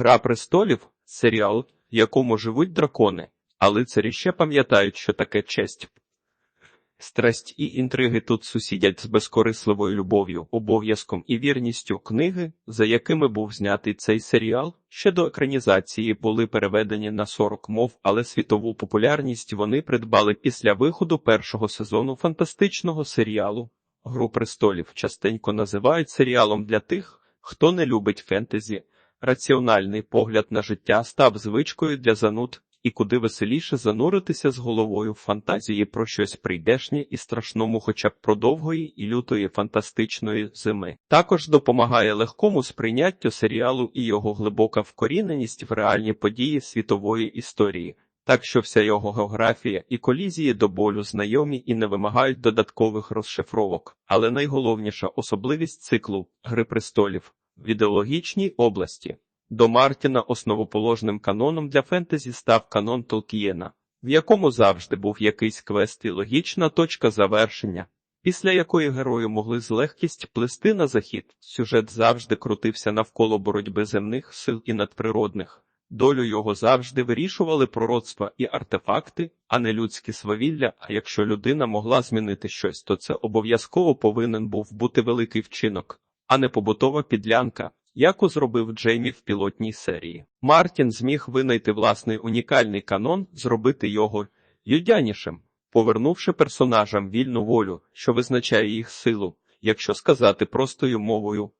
Гра престолів серіал, в якому живуть дракони, а лицарі ще пам'ятають, що таке честь. Страсть і інтриги тут сусідять з безкорисливою любов'ю, обов'язком і вірністю книги, за якими був знятий цей серіал, ще до екранізації були переведені на 40 мов, але світову популярність вони придбали після виходу першого сезону фантастичного серіалу. Гру престолів частенько називають серіалом для тих, хто не любить фентезі. Раціональний погляд на життя став звичкою для зануд, і куди веселіше зануритися з головою в фантазії про щось прийдешнє і страшному, хоча б про довгої і лютої фантастичної зими. Також допомагає легкому сприйняттю серіалу і його глибока вкоріненість в реальні події світової історії. Так що вся його географія і колізії до болю знайомі і не вимагають додаткових розшифровок. Але найголовніша особливість циклу Гри престолів в ідеологічній області. До Мартіна основоположним каноном для фентезі став канон Толкієна, в якому завжди був якийсь квест і логічна точка завершення, після якої герої могли з легкістю плисти на захід. Сюжет завжди крутився навколо боротьби земних сил і надприродних. Долю його завжди вирішували пророцтва і артефакти, а не людські свавілля. А якщо людина могла змінити щось, то це обов'язково повинен був бути великий вчинок, а не побутова підлянка яку зробив Джеймі в пілотній серії. Мартін зміг винайти власний унікальний канон, зробити його юдянішим, повернувши персонажам вільну волю, що визначає їх силу, якщо сказати простою мовою.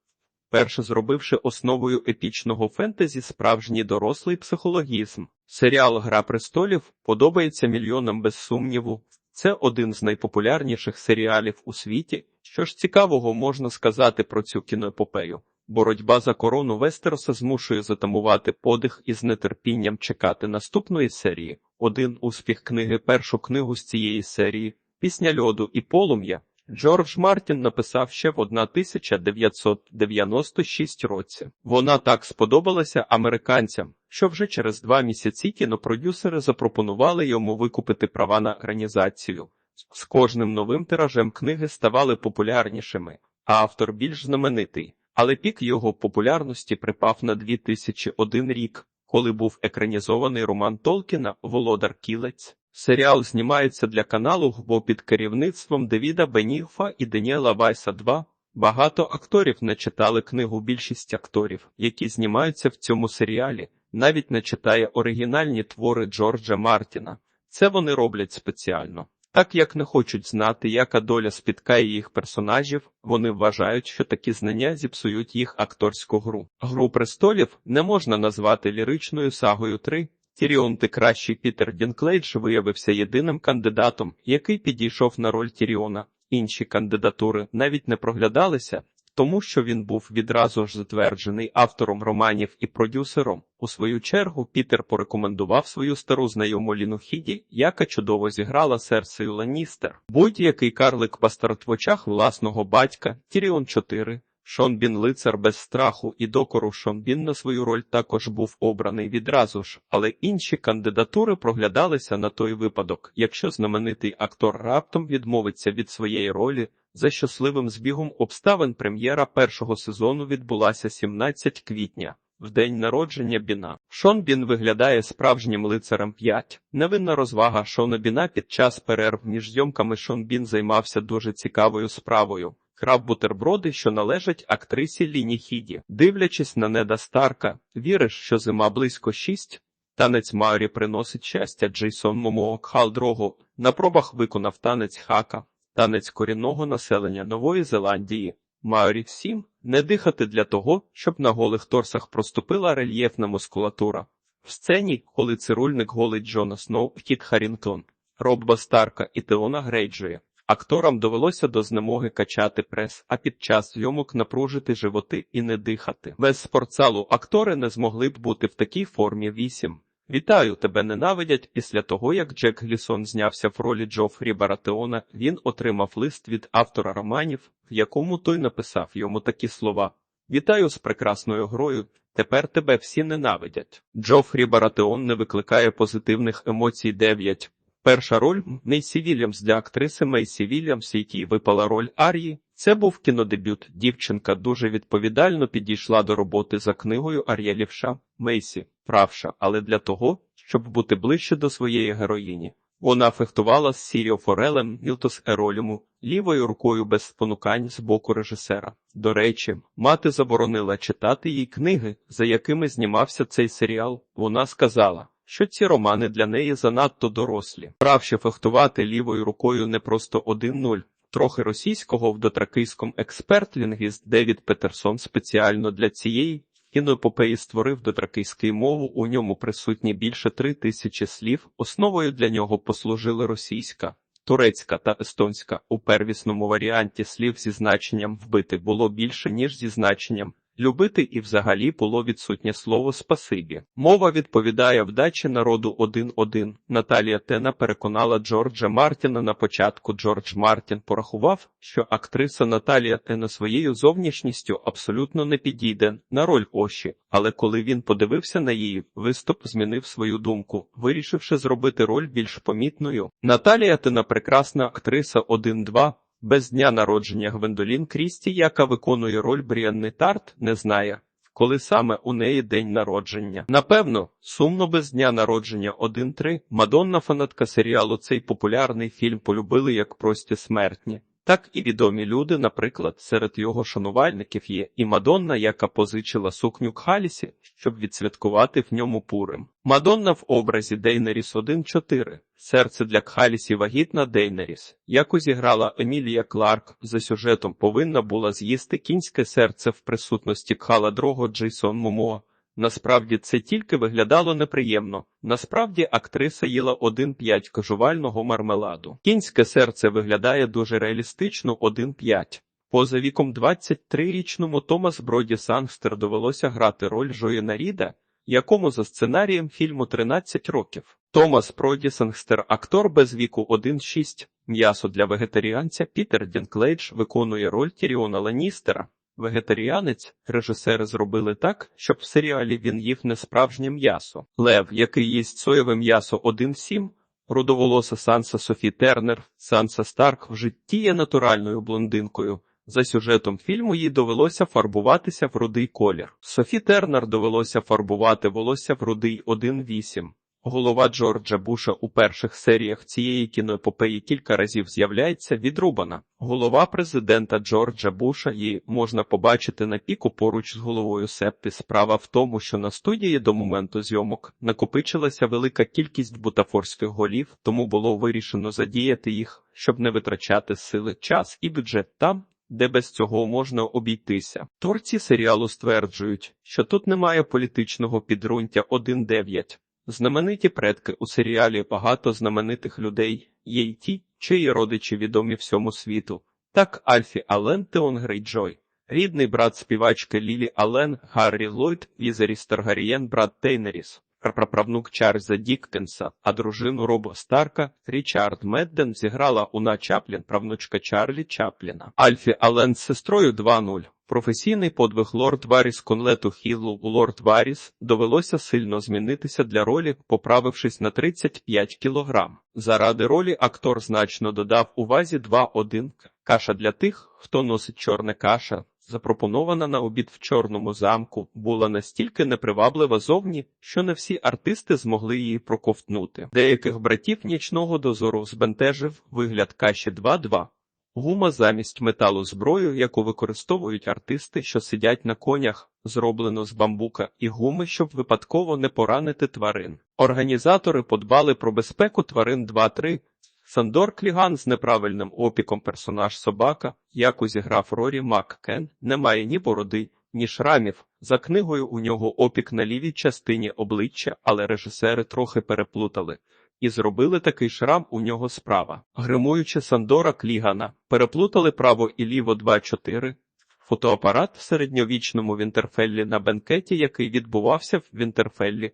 Перше зробивши основою епічного фентезі справжній дорослий психологізм. Серіал Гра престолів подобається мільйонам без сумніву. Це один з найпопулярніших серіалів у світі. Що ж цікавого можна сказати про цю кіноепопею? Боротьба за корону Вестероса змушує затамувати подих і з нетерпінням чекати наступної серії. Один успіх книги, першу книгу з цієї серії, Пісня льоду і полум'я. Джордж Мартін написав ще в 1996 році. Вона так сподобалася американцям, що вже через два місяці кінопродюсери запропонували йому викупити права на екранізацію. З кожним новим тиражем книги ставали популярнішими, а автор більш знаменитий але пік його популярності припав на 2001 рік, коли був екранізований роман Толкіна Володар Кілець. Серіал знімається для каналу ГБО під керівництвом Девіда Беніфа і Деніела Вайса 2. Багато акторів не читали книгу. Більшість акторів, які знімаються в цьому серіалі, навіть не читає оригінальні твори Джорджа Мартіна. Це вони роблять спеціально. Так як не хочуть знати, яка доля спіткає їх персонажів, вони вважають, що такі знання зіпсують їх акторську гру. Гру престолів не можна назвати ліричною сагою 3. Тіріон ти кращий Пітер Дінклейдж виявився єдиним кандидатом, який підійшов на роль Тіріона. Інші кандидатури навіть не проглядалися, тому що він був відразу ж затверджений автором романів і продюсером. У свою чергу Пітер порекомендував свою стару знайому Ліну Хіді, яка чудово зіграла серцею Ланістер. Будь-який карлик бастард в очах власного батька Тіріон 4. Шон Бін лицар без страху і докору Шон Бін на свою роль також був обраний відразу ж, але інші кандидатури проглядалися на той випадок, якщо знаменитий актор раптом відмовиться від своєї ролі. За щасливим збігом обставин прем'єра першого сезону відбулася 17 квітня. В день народження Біна Шон Бін виглядає справжнім лицарем 5. Невинна розвага Шона Біна під час перерв між зйомками Шон Бін займався дуже цікавою справою. Крав бутерброди, що належать актрисі Ліні Хіді. Дивлячись на Неда Старка, віриш, що зима близько 6? Танець Маорі приносить щастя Джейсон Момоок Халдрого на пробах виконав танець хака танець корінного населення Нової Зеландії. Маорі 7. не дихати для того, щоб на голих торсах проступила рельєфна мускулатура. В сцені, коли цирульник голить Джона Сноу, Кіт Харрінгтон, Робба Старка і Теона Грейджоя. Акторам довелося до знемоги качати прес, а під час зйомок напружити животи і не дихати. Без спортзалу актори не змогли б бути в такій формі 8. Вітаю, тебе ненавидять. Після того, як Джек Глісон знявся в ролі Джофрі Баратеона, він отримав лист від автора романів, в якому той написав йому такі слова: Вітаю з прекрасною грою. Тепер тебе всі ненавидять. Джофрі Баратеон не викликає позитивних емоцій 9. Перша роль Мейсі Вільямс для актриси Мейсі Вільямс, якій випала роль Арії. Це був кінодебют. Дівчинка дуже відповідально підійшла до роботи за книгою Ар'єлівша Мейсі, правша, але для того, щоб бути ближче до своєї героїні. Вона фехтувала з Сіріо Форелем Мілтос Ероліму лівою рукою без спонукань з боку режисера. До речі, мати заборонила читати їй книги, за якими знімався цей серіал. Вона сказала, що ці романи для неї занадто дорослі. Правши фехтувати лівою рукою не просто 1-0. Трохи російського в дотракийському експерт-лінгвіст Девід Петерсон спеціально для цієї кіноепопеї створив дотракийський мову. У ньому присутні більше три тисячі слів. Основою для нього послужили російська, турецька та естонська. У первісному варіанті слів зі значенням вбити було більше ніж зі значенням. Любити і взагалі було відсутнє слово спасибі. Мова відповідає вдачі народу 1-1. Наталія Тена переконала Джорджа Мартіна на початку. Джордж Мартін порахував, що актриса Наталія Тена своєю зовнішністю абсолютно не підійде на роль Оші, але коли він подивився на її виступ, змінив свою думку, вирішивши зробити роль більш помітною. Наталія Тена прекрасна актриса 1-2. Без дня народження Гвендолін Крісті, яка виконує роль Бріанни Тарт, не знає, коли саме у неї день народження. Напевно, сумно без дня народження 1-3. Мадонна фанатка серіалу цей популярний фільм полюбили як прості смертні. Так і відомі люди, наприклад, серед його шанувальників є і Мадонна, яка позичила сукню Кхалісі, щоб відсвяткувати в ньому пурим. Мадонна в образі Дейнеріс 1-4. Серце для Кхалісі вагітна Дейнеріс, яку зіграла Емілія Кларк, за сюжетом повинна була з'їсти кінське серце в присутності Кхала Дрого Джейсон Момоа. Насправді це тільки виглядало неприємно. Насправді актриса їла 1,5 кажувального мармеладу. Кінське серце виглядає дуже реалістично 1,5. Поза віком 23-річному Томас Броді Сангстер довелося грати роль Жоїна Ріда, якому за сценарієм фільму 13 років. Томас Броді Сангстер, актор без віку 1,6. М'ясо для вегетаріанця Пітер Дінклейдж виконує роль Тіріона Ланністера. Вегетаріанець режисери зробили так, щоб в серіалі він їв не справжнє м'ясо. Лев, який їсть соєве м'ясо 1-7, рудоволоса Санса Софі Тернер, Санса Старк в житті є натуральною блондинкою. За сюжетом фільму їй довелося фарбуватися в рудий колір. Софі Тернер довелося фарбувати волосся в рудий 1-8. Голова Джорджа Буша у перших серіях цієї кіноепопеї кілька разів з'являється відрубана. Голова президента Джорджа Буша її можна побачити на піку поруч з головою Сеппі. Справа в тому, що на студії до моменту зйомок накопичилася велика кількість бутафорських голів, тому було вирішено задіяти їх, щоб не витрачати сили, час і бюджет там. Де без цього можна обійтися. Творці серіалу стверджують, що тут немає політичного підґрунтя 1.9. Знамениті предки у серіалі багато знаменитих людей, є й ті, чиї родичі відомі всьому світу. Так Альфі Ален Теон Грейджой, рідний брат співачки Лілі Ален, Гаррі Ллойд, Візеріс Таргарієн, брат Тейнеріс, праправнук Чарльза Діккенса, а дружину Робо Старка Річард Медден зіграла Уна Чаплін, правнучка Чарлі Чапліна. Альфі Ален з сестрою 2-0. Професійний подвиг лорд Варіс Конлету Хіллу лорд Варіс довелося сильно змінитися для ролі, поправившись на 35 кілограм. Заради ролі актор значно додав у вазі 2-1. Каша для тих, хто носить чорне каша, запропонована на обід в чорному замку, була настільки неприваблива зовні, що не всі артисти змогли її проковтнути. Деяких братів нічного дозору збентежив вигляд каші 2-2. Гума замість металу зброю, яку використовують артисти, що сидять на конях, зроблено з бамбука, і гуми, щоб випадково не поранити тварин. Організатори подбали про безпеку тварин 2-3. Сандор Кліган з неправильним опіком персонаж собака, яку зіграв Рорі Маккен, не має ні бороди, ні шрамів. За книгою у нього опік на лівій частині обличчя, але режисери трохи переплутали. І зробили такий шрам у нього справа. Гримуючи Сандора Клігана, переплутали право і ліво 2-4. Фотоапарат в середньовічному Вінтерфеллі на бенкеті, який відбувався в Вінтерфеллі.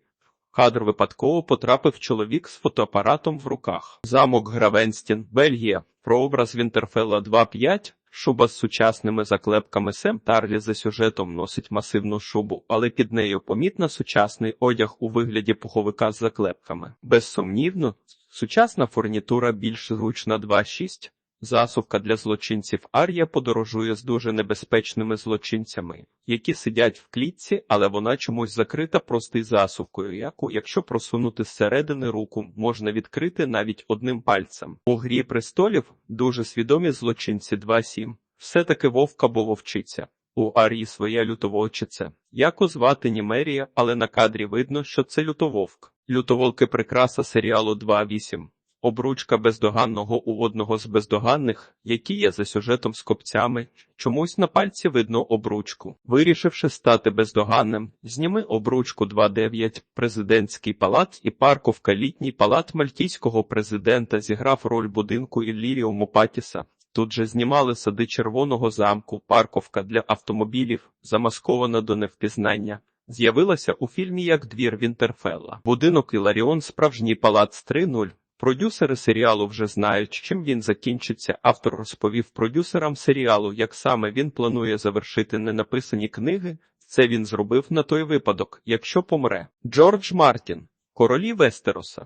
Кадр випадково потрапив чоловік з фотоапаратом в руках. Замок Гравенстін, Бельгія. Прообраз Вінтерфелла 2-5. Шуба з сучасними заклепками Сем Тарлі за сюжетом носить масивну шубу, але під нею помітно сучасний одяг у вигляді пуховика з заклепками. Безсумнівно, сучасна фурнітура більш зручна 2.6. Засувка для злочинців Арія подорожує з дуже небезпечними злочинцями, які сидять в клітці, але вона чомусь закрита простий засувкою, яку, якщо просунути зсередини руку, можна відкрити навіть одним пальцем. У грі престолів дуже свідомі злочинці 2-7. Все-таки вовка або вовчиця. У Арії своя лютововчиця. Яку звати Німерія, але на кадрі видно, що це лютововк. Лютоволки прикраса серіалу 2.8. Обручка бездоганного у одного з бездоганних, які є за сюжетом з копцями. Чомусь на пальці видно обручку. Вирішивши стати бездоганним, зніми обручку 2.9. Президентський палац і парковка літній палат мальтійського президента зіграв роль будинку Ілліріуму Патіса. Тут же знімали сади Червоного замку, парковка для автомобілів, замаскована до невпізнання. З'явилася у фільмі як двір Вінтерфелла. Будинок Іларіон справжній палац 3.0. Продюсери серіалу вже знають, чим він закінчиться. Автор розповів продюсерам серіалу, як саме він планує завершити ненаписані книги. Це він зробив на той випадок, якщо помре. Джордж Мартін, королі Вестероса.